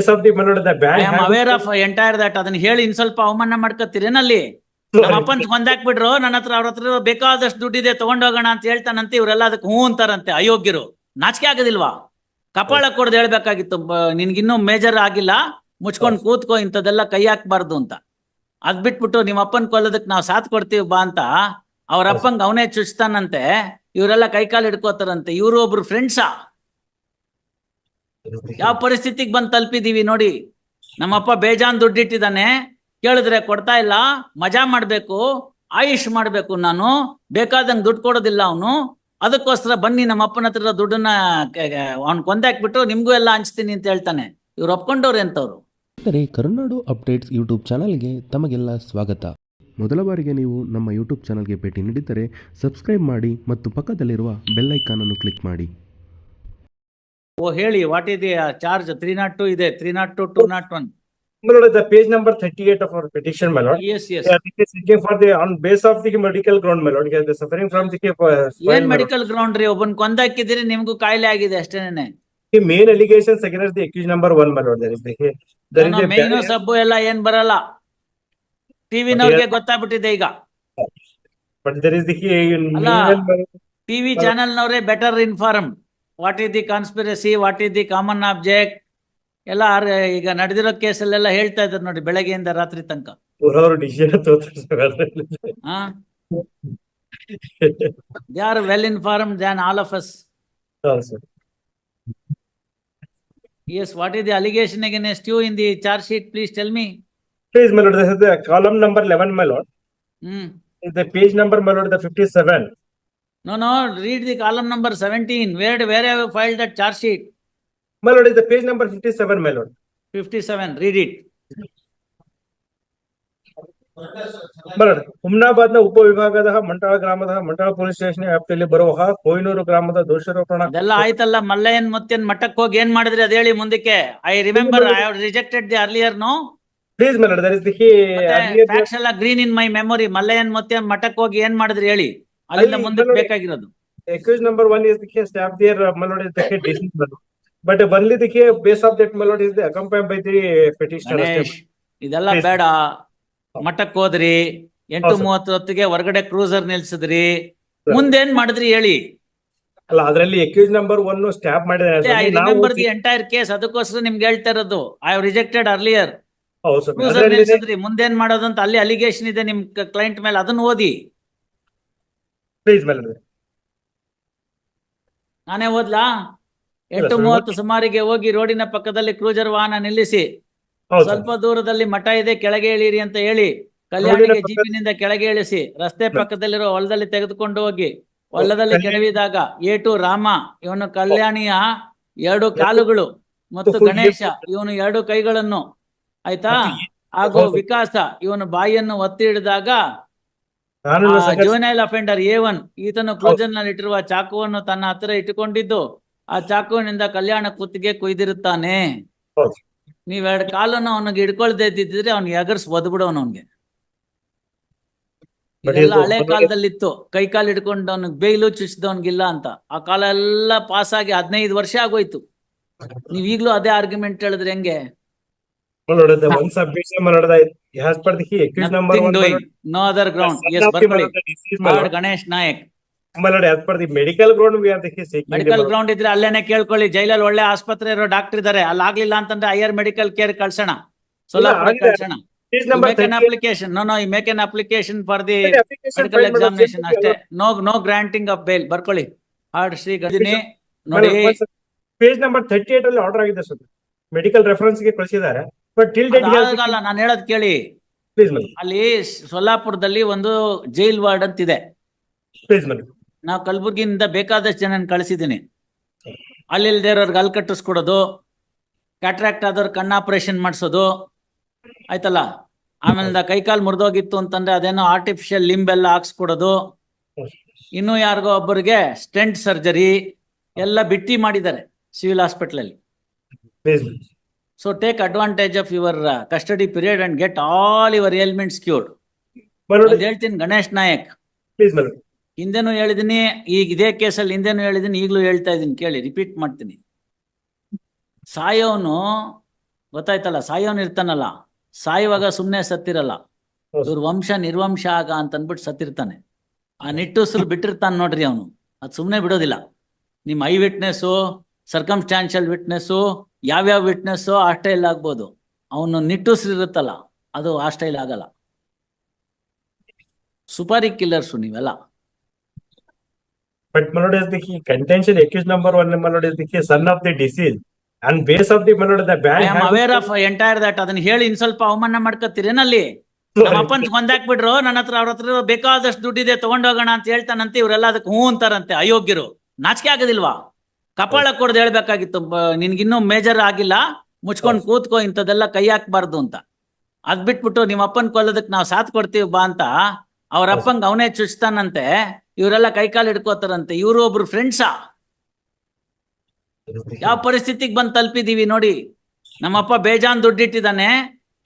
case of the, my lord, the I bank. Am aware of entire that ಅದನ್ನ ಹೇಳಿ ಇನ್ ಸ್ವಲ್ಪ ಅವಮಾನ ಮಾಡ್ಕೊತೀರೇನಲ್ಲಿ ನಮ್ಮ ಅಪ್ಪನ್ ಕೊಂದಾಕ್ಬಿಟ್ರು ನನ್ನ ಹತ್ರ ಅವ್ರ ಹತ್ರ ಬೇಕಾದಷ್ಟು ದುಡ್ಡಿದೆ ತಗೊಂಡೋಗೋಣ ಅಂತ ಹೇಳ್ತಾನಂತೆ ಇವರೆಲ್ಲ ಅದಕ್ಕೆ ಹ್ಞೂ ಅಂತಾರಂತೆ ಅಯೋಗ್ಯರು. ನಾಚಿಕೆ ಆಗೋದಿಲ್ವಾ? ಕಪಾಳ ಕೊಡ್ದು ಹೇಳ್ಬೇಕಾಗಿತ್ತು ಬ- ನಿನ್ಗಿನ್ನೂ ಮೇಜರ್ ಆಗಿಲ್ಲ ಮುಚ್ಕೊಂಡ್ ಕೂತ್ಕೋ ಇಂಥದ್ದೆಲ್ಲ ಕೈ ಹಾಕ್ಬಾರ್ದು ಅಂತ. ಅದ್ ಬಿಟ್ಬಿಟ್ಟು ನಿಮ್ಮ ಅಪ್ಪನ್ ಕೊಲ್ಲೋದಕ್ ನಾವ್ ಸಾಥ್ ಕೊಡ್ತೀವಿ ಬಾ ಅಂತ ಅವ್ರ ಅಪ್ಪಂಗ್ ಅವನೇ ಚುಚ್ತಾನಂತೆ ಇವರೆಲ್ಲ ಕೈಕಾಲು ಹಿಡ್ಕೋತಾರಂತೆ ಇವ್ರು ಒಬ್ರು ಫ್ರೆಂಡ್ಸಾ ಯಾವ ಪರಿಸ್ಥಿತಿಗೆ ಬಂದು ತಲುಪಿದೀವಿ ನೋಡಿ. ನಮ್ಮಪ್ಪ ಬೇಜಾನ್ ದುಡ್ಡಿಟ್ಟಿದ್ದಾನೆ. ಕೇಳಿದ್ರೆ ಕೊಡ್ತಾ ಇಲ್ಲ. ಮಜಾ ಮಾಡ್ಬೇಕು. ಆಯುಷ್ ಮಾಡ್ಬೇಕು ನಾನು. ಬೇಕಾದಂಗೆ ದುಡ್ಡು ಕೊಡೋದಿಲ್ಲ ಅವನು. ಅದಕ್ಕೋಸ್ಕರ ಬನ್ನಿ ನಮ್ಮ ಅಪ್ಪನ ಹತ್ರ ದುಡ್ಡನ್ನ ಕೊಂದೆ ಕೊಂದಾಕ್ಬಿಟ್ಟು ನಿಮ್ಗೂ ಎಲ್ಲ ಹಂಚ್ತೀನಿ ಅಂತ ಹೇಳ್ತಾನೆ. ಇವ್ರು ಒಪ್ಕೊಂಡವ್ರು ಎಂತವ್ರು ಸ್ನೇಹಿತರೆ ಕರುನಾಡು ಅಪ್ಡೇಟ್ಸ್ ಯೂಟ್ಯೂಬ್ ಚಾನಲ್ಗೆ ತಮಗೆಲ್ಲ ಸ್ವಾಗತ. ಮೊದಲ ಬಾರಿಗೆ ನೀವು ನಮ್ಮ ಯೂಟ್ಯೂಬ್ ಚಾನಲ್ಗೆ ಭೇಟಿ ನೀಡಿದ್ದರೆ ಸಬ್ಸ್ಕ್ರೈಬ್ ಮಾಡಿ ಮತ್ತು ಪಕ್ಕದಲ್ಲಿರುವ ಬೆಲ್ಲೈಕಾನನ್ನು ಕ್ಲಿಕ್ ಮಾಡಿ. ಓ ಹೇಳಿ ವಾಟ್ uh, ಇದೆ. ಚಾರ್ಜ್ ತ್ರೀ ನಾಟ್ ಟು ಇದೆ three not two two not one page number thirty eight of our petition my lord for the on base of the medical ground my lord suffering from the ಏನ್ medical ground ರೀ? ಒಬ್ಬನ್ ಕೊಂದಾಕಿದ್ರೆ ನಿಮ್ಗೂ ಕಾಯಿಲೆ ಆಗಿದೆ ಅಷ್ಟೇನೆ main allegation against the accused number one my lord there is the there is main ಸಬ್ಬು ಎಲ್ಲ ಏನ್ ಬರಲ್ಲ. ಟಿವಿ ನವರಿಗೆ ಗೊತ್ತಾಗ್ಬಿಟ್ಟಿದೆ ಈಗ. But there is the TV channel ನವರೇ better informed what is the conspiracy what is the common object ಎಲ್ಲ ಈಗ ನಡೆದಿರೋ ಕೇಸಲ್ಲೆಲ್ಲ ಹೇಳ್ತಾ ಇದ್ರು ನೋಡಿ ಬೆಳಗ್ಗೆಯಿಂದ ರಾತ್ರಿ ತನಕ. They are well inform than all of us yes what is the allegation against you in the charge sheet please tell me please column number 11 my lord hmm. Is the page number my lord the 57 No, no, read the column number seventeen, where, where have you filed that charge sheet? My lord, is the page number fifty-seven, my lord. Fifty-seven, read it. My lord, ಹುಮ್ನಾಬಾದ್ನ ಉಪವಿಭಾಗದ ಮಂಟಾಳ ಗ್ರಾಮದ ಮಂಟಾಳ police station ವ್ಯಾಪ್ತಿಯಲ್ಲಿ ಬರುವ ಕೊಯ್ನೂರು ಗ್ರಾಮದ ದೋಷಾರೋಪಣ ಎಲ್ಲ ಆಯ್ತಲ್ಲ ಮಲ್ಲಯ್ಯನ್ ಮುತ್ತೇನ್ ಮಠಕ್ ಹೋಗಿ ಏನ್ ಮಾಡಿದ್ರಿ ಅದ್ ಹೇಳಿ ಮುಂದಕ್ಕೆ I remember I have rejected the earlier no please my there is the facts ಎಲ್ಲ ಗ್ರೀನ್ ಇನ್ ಮೈ ಮೆಮೊರಿ ಮಲ್ಲಯ್ಯನ್ ಮುತ್ತೇನ್ ಮಠಕ್ ಹೋಗಿ ಏನ್ ಮಾಡಿದ್ರಿ ಹೇಳಿ ಅಲ್ಲಿಂದ ಮುಂದೆ ಮುಂದಕ್ಕೆ ಬೇಕಾಗಿರೋದು accused number one is the case staff there, my lord, is the case deceased, my lord. But only the case base of that, my lord, is the accompanied by the petitioner. Ganesh ಇದೆಲ್ಲ Please. ಬೇಡ ಮಠಕ್ ಹೋದ್ರಿ ಎಂಟು ಹೌದು. ಮೂವತ್ತು ಹೊತ್ತಿಗೆ ಹೊರಗಡೆ cruiser ನಿಲ್ಸಿದ್ರಿ ಮುಂದೇನ್ ಮಾಡಿದ್ರಿ ಹೇಳಿ ಅಲ್ಲ ಅದರಲ್ಲಿ ಎಕ್ಯೂಸ್ ನಂಬರ್ ಒನ್ ಸ್ಟ್ಯಾಪ್ ಮಾಡಿದ್ರೆ ಐ. ನಾವು ರಿಮೆಂಬರ್ ದಿ ಎಂಟೈರ್ ಕೇಸ್ ಅದಕ್ಕೋಸ್ಕರ ನಿಮ್ಗೆ ಹೇಳ್ತಾ ಇರೋದು ಐ ಹ್ಯಾವ್ ರಿಜೆಕ್ಟೆಡ್ ಅರ್ಲಿಯರ್ ಹೌದು sir. ಕ್ರೂಸರ್ ಅದರಲ್ಲಿ ನಿಲ್ಸಿದ್ರಿ ಮುಂದೇನ್ ಮಾಡೋದು ಅಂತ ಅಲ್ಲಿ ಅಲಿಗೇಷನ್ ಇದೆ ನಿಮ್ ಕ್ಲೈಂಟ್ ಮೇಲೆ ಅದನ್ನ ಓದಿ ಮೇಲೆ. ನಾನೇ ಓದ್ಲಾ? ಎಂಟು ಮೂವತ್ತು ಸುಮಾರಿಗೆ ಹೋಗಿ ರೋಡಿನ ಪಕ್ಕದಲ್ಲಿ ಕ್ರೂಜರ್ ವಾಹನ ನಿಲ್ಲಿಸಿ. ಸ್ವಲ್ಪ ದೂರದಲ್ಲಿ ಮಠ ಇದೆ ಕೆಳಗೆ ಇಳಿರಿ ಅಂತ ಹೇಳಿ ಕಲ್ಯಾಣಿಗೆ ಜೀಪಿನಿಂದ ಕೆಳಗೆ ಇಳಿಸಿ ರಸ್ತೆ ಪಕ್ಕದಲ್ಲಿರೋ ಹೊಲದಲ್ಲಿ ತೆಗೆದುಕೊಂಡು ಹೋಗಿ ಹೊಲದಲ್ಲಿ ಕೆಳವಿದಾಗ ಕೆಡವಿದಾಗ ಏಟು ರಾಮ ಇವನು ಕಲ್ಯಾಣಿಯ ಎರಡು ಕಾಲುಗಳು ಮತ್ತು ಗಣೇಶ ಇವನು ಎರಡು ಕೈಗಳನ್ನು ಆಯ್ತಾ? ಹಾಗೂ ವಿಕಾಸ ಇವನು ಬಾಯಿಯನ್ನು ಒತ್ತಿ ಹಿಡಿದಾಗ ಜುವೆನೈಲ್ ಅಫೆಂಡರ್ ಎ ಒನ್ ಈತನು ಕ್ಲೋಜರ್ನಲ್ಲಿ ಇಟ್ಟಿರುವ ಚಾಕುವನ್ನು ತನ್ನ ಹತ್ತಿರ ಇಟ್ಟುಕೊಂಡಿದ್ದು ಆ ಚಾಕುವಿನಿಂದ ಕಲ್ಯಾಣ ಕುತ್ತಿಗೆ ಕುಯ್ದಿರುತ್ತಾನೆ. ನೀವ್ ಎರಡು ಕಾಲನ್ನು ಅವನಿಗೆ ಹಿಡ್ಕೊಳ್ದೇ ಇದ್ದಿದ್ರೆ ಅವ್ನಿಗೆ ಎಗರ್ಸ್ ಒದ್ಬಿಡೋನು ಅವನ್ಗೆ. ಇದೆಲ್ಲ ಇದು ಹಳೆ ಕಾಲದಲ್ಲಿತ್ತು. ಕಾಲದಲ್ಲಿ ಇತ್ತು ಕೈ ಕಾಲು ಹಿಡ್ಕೊಂಡು ಅವ್ನಿಗೆ ಬೇಯ್ಲು ಚುಚ್ಚಿದವನ್ಗಿಲ್ಲ ಅಂತ. ಆ ಕಾಲ ಎಲ್ಲ ಪಾಸ್ ಆಗಿ ಹದಿನೈದು ವರ್ಷ ಆಗೋಯ್ತು. ನೀವ್ ಈಗ್ಲೂ ಅದೇ ಆರ್ಗ್ಯುಮೆಂಟ್ ಹೇಳಿದ್ರೆ ಹೆಂಗೆ? My per the number as per the accused number nothing one, my doing lord, no other ground son yes of the, my ಬರ್ಕೊಳ್ಳಿ lord, deceased, my lord. Ganesh Nayak My lord, as per the medical ground, we are the case seeking. the, medical ground ಇದ್ರೆ ಅಲ್ಲೇನೆ ಕೇಳ್ಕೊಳ್ಳಿ. ಜೈಲಲ್ಲಿ ಒಳ್ಳೆ ಆಸ್ಪತ್ರೆ ಇರೋ doctor ಇದಾರೆ. ಅಲ್ಲಿ ಆಗ್ಲಿಲ್ಲ ಅಂತಂದ್ರೆ ಹೈಯರ್ ಮೆಡಿಕಲ್ ಕೇರ್ ಕಳ್ಸೋಣ. ಸೋಲಾಪುರ ಆಗಿದೆ. ಕಳ್ಸೋಣ. Case number make an 38. Application no no make an application for the The application medical filed, examination same ಅಷ್ಟೇ. No no granting of bail ಬರ್ಕೊಳ್ಳಿ ಹಾರ್ಡ್ ಶ್ರೀ ಗದಿನಿ My ನೋಡಿ. Lord, ನಂಬರ್ Page number ಅಲ್ಲಿ order ಆಗಿದೆ sir medical ರೆಫರೆನ್ಸ್ಗೆ ಕಳಿಸಿದ್ದಾರೆ. But till date ಅದಾಗಲ್ಲ ನಾನು ಹೇಳೋದ್ ಕೇಳಿ. ಪ್ಲೀಸ್ ಮೇಡಮ್ ಅಲ್ಲಿ ಸೊಲ್ಲಾಪುರದಲ್ಲಿ ಒಂದು ಜೈಲ್ ವಾರ್ಡ್ ಅಂತ ಇದೆ ಮೇಡಮ್ ನಾವು ಕಲಬುರ್ಗಿಯಿಂದ ಬೇಕಾದಷ್ಟು ಜನ ಕಳಿಸಿದ್ದೀನಿ. ಅಲ್ಲಿ ಇಲ್ದೇ ಇರೋರ್ಗೆ ಅಲ್ಲಿ ಕಟ್ಟಿಸ್ಕೊಡೋದು ಕ್ಯಾಟ್ರಾಕ್ಟ್ ಆದವ್ರು ಕಣ್ಣು ಆಪರೇಷನ್ ಮಾಡಿಸೋದು. ಆಯ್ತಲ್ಲ? ಆಮೇಲೆ ಕೈಕಾಲು ಮುರಿದೋಗಿತ್ತು ಅಂತಂದ್ರೆ ಅದೇನೋ ಆರ್ಟಿಫಿಷಿಯಲ್ ಲಿಂಬ್ ಎಲ್ಲ ಹಾಕ್ಸ್ಕೊಡೋದು. ಇನ್ನು ಯಾರಿಗೋ ಒಬ್ಬರಿಗೆ ಸ್ಟೆಂಟ್ ಸರ್ಜರಿ ಎಲ್ಲ ಬಿಟ್ಟಿ ಮಾಡಿದ್ದಾರೆ ಸಿವಿಲ್ ಹಾಸ್ಪಿಟಲಲ್ಲಿ. So take advantage of your custody period and get all your ailments cured. Madam ಹೇಳ್ತೀನಿ ಗಣೇಶ್ ನಾಯಕ್. ಪ್ಲೀಸ್ ಮೇಡಮ್ ಹಿಂದೆನೂ ಹೇಳಿದೀನಿ ಈಗ ಇದೇ ಕೇಸಲ್ಲಿ ಹಿಂದೆನೂ ಹೇಳಿದೀನಿ ಈಗಲೂ ಹೇಳ್ತಾ ಇದ್ದೀನಿ ಕೇಳಿ ರಿಪೀಟ್ ಮಾಡ್ತೀನಿ. ಸಾಯೋನು ಗೊತ್ತಾಯ್ತಲ್ಲ ಸಾಯೋನು ಇರ್ತಾನಲ್ಲ ಸಾಯುವಾಗ ಸುಮ್ನೆ ಸತ್ತಿರಲ್ಲ. ಇವ್ರ ವಂಶ ನಿರ್ವಂಶ ಆಗ ಅಂತ ಅಂದ್ಬಿಟ್ಟು ಸತ್ತಿರ್ತಾನೆ. ಆ ನಿಟ್ಟುಸಿರು ಬಿಟ್ಟಿರ್ತಾನೆ ನೋಡ್ರಿ ಅವನು. ಅದು ಸುಮ್ನೆ ಬಿಡೋದಿಲ್ಲ. ನಿಮ್ಮ ಐ ವಿಟ್ನೆಸ್ಸು ಸರ್ಕಮ್ಸ್ಟಾನ್ಷಿಯಲ್ ವಿಟ್ನೆಸ್ಸು ಯಾವ್ಯಾವ ವಿಟ್ನೆಸ್ ಆ ಸ್ಟೈಲ್ ಆಗ್ಬೋದು. ಅವನು ನಿಟ್ಟುಸಿರುತ್ತಲ್ಲ ಅದು ಆ ಸ್ಟೈಲ್ ಆಗಲ್ಲ. ಸುಪಾರಿ ಕಿಲ್ಲರ್ಸು ನೀವೆಲ್ಲ. But my lord is the key contention accused number one, my lord is the key son of the deceased. And base of the my lord the I bank. Am aware of entire that ಅದನ್ನ ಹೇಳಿ ಇನ್ ಸ್ವಲ್ಪ ಅವಮಾನ ಮಾಡ್ಕೊತೀರೇನಲ್ಲಿ ನಮ್ಮ ಅಪ್ಪನ್ ಕೊಂದಾಕ್ಬಿಟ್ರು ನನ್ನ ಹತ್ರ ಅವ್ರ ಹತ್ರ ಬೇಕಾದಷ್ಟು ದುಡ್ಡಿದೆ ತಗೊಂಡೋಗೋಣ ಅಂತ ಹೇಳ್ತಾನಂತೆ ಇವರೆಲ್ಲ ಅದಕ್ಕೆ ಹ್ಞೂ ಅಂತಾರಂತೆ ಅಯೋಗ್ಯರು. ನಾಚಿಕೆ ಆಗೋದಿಲ್ವಾ? ಕಪಾಳ ಕೊಡ್ದು ಹೇಳ್ಬೇಕಾಗಿತ್ತು ನಿನ್ಗಿನ್ನೂ ಮೇಜರ್ ಆಗಿಲ್ಲ ಮುಚ್ಕೊಂಡ್ ಕೂತ್ಕೋ ಇಂಥದ್ದೆಲ್ಲ ಕೈ ಹಾಕ್ಬಾರ್ದು ಅಂತ. ಅದ್ ಬಿಟ್ಬಿಟ್ಟು ನಿಮ್ಮ ಅಪ್ಪನ್ ಕೊಲ್ಲೋದಕ್ ನಾವ್ ಸಾಥ್ ಕೊಡ್ತೀವಿ ಬಾ ಅಂತ ಅವ್ರ ಅಪ್ಪಂಗ್ ಅವನೇ ಚುಚ್ತಾನಂತೆ ಇವರೆಲ್ಲ ಕೈಕಾಲು ಹಿಡ್ಕೋತಾರಂತೆ ಇವ್ರು ಒಬ್ರು ಫ್ರೆಂಡ್ಸಾ ಯಾವ ಪರಿಸ್ಥಿತಿಗೆ ಬಂದ್ ತಲುಪಿದೀವಿ ನೋಡಿ. ನಮ್ಮಪ್ಪ ಬೇಜಾನ್ ದುಡ್ಡಿಟ್ಟಿದ್ದಾನೆ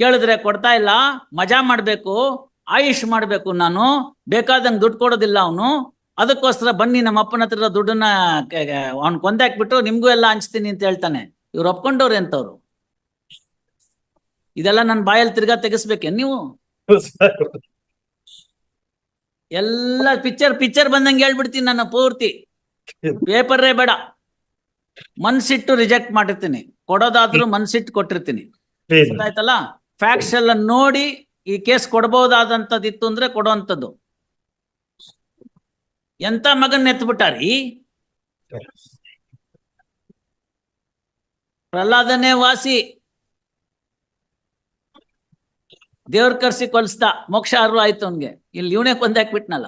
ಕೇಳಿದ್ರೆ ಕೊಡ್ತಾ ಇಲ್ಲ ಮಜಾ ಮಾಡ್ಬೇಕು ಆಯುಷ್ ಮಾಡ್ಬೇಕು ನಾನು ಬೇಕಾದಂಗ್ ದುಡ್ಡು ಕೊಡೋದಿಲ್ಲ ಅವನು. ಅದಕ್ಕೋಸ್ಕರ ಬನ್ನಿ ನಮ್ಮ ಅಪ್ಪನ ಹತ್ರ ದುಡ್ಡನ್ನ ಅವ್ನ್ ಕೊಂದಾಕ್ಬಿಟ್ಟು ನಿಮ್ಗೂ ಎಲ್ಲ ಹಂಚ್ತೀನಿ ಅಂತ ಹೇಳ್ತಾನೆ. ಇವ್ರು ಒಪ್ಕೊಂಡವ್ರೆ ಅಂತವ್ರು. ಇದೆಲ್ಲ ನನ್ನ ಬಾಯಲ್ಲಿ ತಿರ್ಗಾ ತೆಗಿಸ್ಬೇಕೆ ನೀವು? ಎಲ್ಲ ಪಿಕ್ಚರ್ ಪಿಕ್ಚರ್ ಬಂದಂಗೆ ಹೇಳ್ಬಿಡ್ತೀನಿ ನನ್ನ ಪೂರ್ತಿ. ಪೇಪರೇ ಬೇಡ. ಮನ್ಸಿಟ್ಟು ರಿಜೆಕ್ಟ್ ಮಾಡಿರ್ತೀನಿ. ಕೊಡೋದಾದ್ರೂ ಮನ್ಸಿಟ್ಟು ಕೊಟ್ಟಿರ್ತೀನಿ. ಆಯ್ತಲ್ಲ ಗೊತ್ತಾಯ್ತಲ್ಲ? ಫ್ಯಾಕ್ಟ್ಸ್ ಎಲ್ಲ ನೋಡಿ ಈ ಕೇಸ್ ಕೊಡಬಹುದಾದಂತದಿತ್ತು ಅಂದ್ರೆ ಕೊಡುವಂಥದ್ದು ಎಂತ ಮಗನ್ ಎತ್ಬಿಟ್ಟಾರಿ? ಪ್ರಹ್ಲಾದನೇ ವಾಸಿ. ದೇವ್ರ ಕರ್ಸಿ ಕೊಲ್ಸ್ದ. ಮೋಕ್ಷ ಅರ್ವ ಆಯ್ತು ಅವ್ನ್ಗೆ. ಇಲ್ಲಿ ಇವನೇ ಕೊಂದಾಕ್ಬಿಟ್ನಲ್ಲ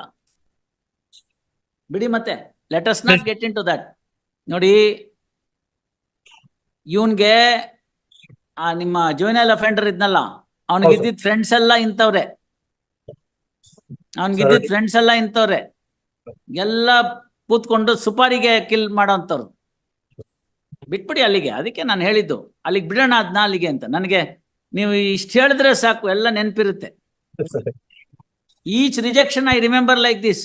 ಬಿಡಿ ಮತ್ತೆ. Let us not get into that ನೋಡಿ ಇವನ್ಗೆ ಆ ನಿಮ್ಮ ಜೂನಿಯಲ್ ಅಫೆಂಡರ್ ಇದ್ನಲ್ಲ. ಅವನಿಗೆ ಹೌದು. ಇದ್ದಿದ್ ಫ್ರೆಂಡ್ಸ್ ಎಲ್ಲ ಇಂಥವ್ರೆ. ಅವನಿಗೆ ಇದ್ದಿದ್ ಫ್ರೆಂಡ್ಸ್ ಎಲ್ಲ ಇಂಥವ್ರೆ. ಎಲ್ಲ ಕೂತ್ಕೊಂಡು ಸುಪಾರಿಗೆ ಕಿಲ್ ಮಾಡೋಂಥವ್ರು ಬಿಟ್ಬಿಡಿ ಅಲ್ಲಿಗೆ. ಅದಕ್ಕೆ ನಾನು ಹೇಳಿದ್ದು, ಅಲ್ಲಿಗೆ ಬಿಡೋಣ, ಅದ್ನ ಅಲ್ಲಿಗೆ ಅಂತ. ನನಗೆ ನೀವು ಇಷ್ಟು ಹೇಳಿದ್ರೆ ಸಾಕು, ಎಲ್ಲ ನೆನಪಿರುತ್ತೆ. Each rejection I remember like this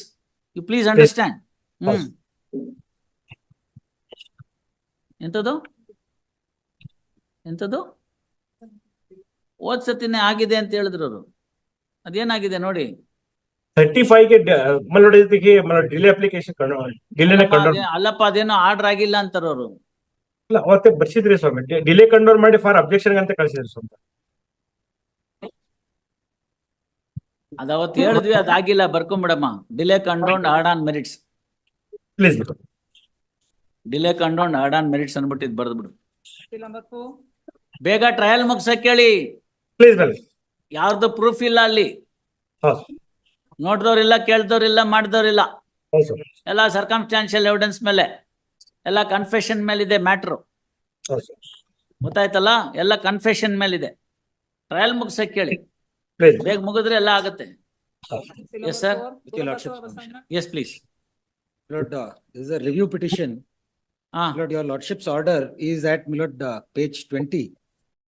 you please understand hmm. ಎಂತದು? ಎಂಥದ್ದು ಓದ್ಸತಿನೇ ಸತಿನೇ ಆಗಿದೆ ಅಂತ ಹೇಳಿದ್ರು ಅವರು. ಅದೇನಾಗಿದೆ ನೋಡಿ. Thirty ಫೈವ್ಗೆ my ಡಿಲೆ ಅಪ್ಲಿಕೇಶನ್ ಡಿಲೇನ ಅಲ್ಲಪ್ಪ ಕಂಡೋರ್ ಅಲ್ಲಪ್ಪ ಅದೇನೋ ಆರ್ಡರ್ ಆಗಿಲ್ಲ ಅಂತಾರ ಅವರು. ಇಲ್ಲ ಅವತ್ತೆ ಬರ್ಸಿದ್ರಿ ಸ್ವಾಮಿ. ಡಿಲೇ ಕಂಡೋರ್ ಮಾಡಿ ಫಾರ್ ಅಬ್ಜೆಕ್ಷನ್ ಅಂತ ಕಳಿಸಿದ್ರಿ ಸ್ವಂತ ಅದ ಅವತ್ತು ಹೇಳಿದ್ವಿ ಅದಾಗಿಲ್ಲ ಬರ್ಕೊಂಬಿಡಮ್ಮ. Delay condoned heard on merits please delay condoned heard on merits ಅನ್ಬಿಟ್ಟಿದ್ ಬರ್ದ್ಬಿಡು ಬೇಗ ಟ್ರಯಲ್ ಮುಗಿಸಕ್ಕೆ ಹೇಳಿ ಪ್ಲೀಸ್ ಯಾರ್ದು ಪ್ರೂಫ್ ಇಲ್ಲ ಅಲ್ಲಿ. ಹೌದು. ನೋಡ್ದವ್ರಿಲ್ಲ ಕೇಳ್ದವ್ರಿಲ್ಲ ಮಾಡಿದವ್ರಿಲ್ಲ. ಎಲ್ಲ ಸರ್ಕಮ್ಸ್ಟಾನ್ಶಿಯಲ್ ಎವಿಡೆನ್ಸ್ ಮೇಲೆ ಎಲ್ಲ ಕನ್ಫೆಷನ್ ಮೇಲಿದೆ ಮ್ಯಾಟ್ರು ಗೊತ್ತಾಯ್ತಲ್ಲ? ಎಲ್ಲ ಕನ್ಫೆಷನ್ ಮೇಲಿದೆ. ಟ್ರಯಲ್ ಮುಗಿಸಕ್ ಕೇಳಿ. ಬೇಗ ಮುಗಿದ್ರೆ ಎಲ್ಲ ಆಗುತ್ತೆ. Yes sir yes please Lord, uh, this is a review petition. ಹಾ. Lord, your lordship's order is at Milord, uh, page twenty.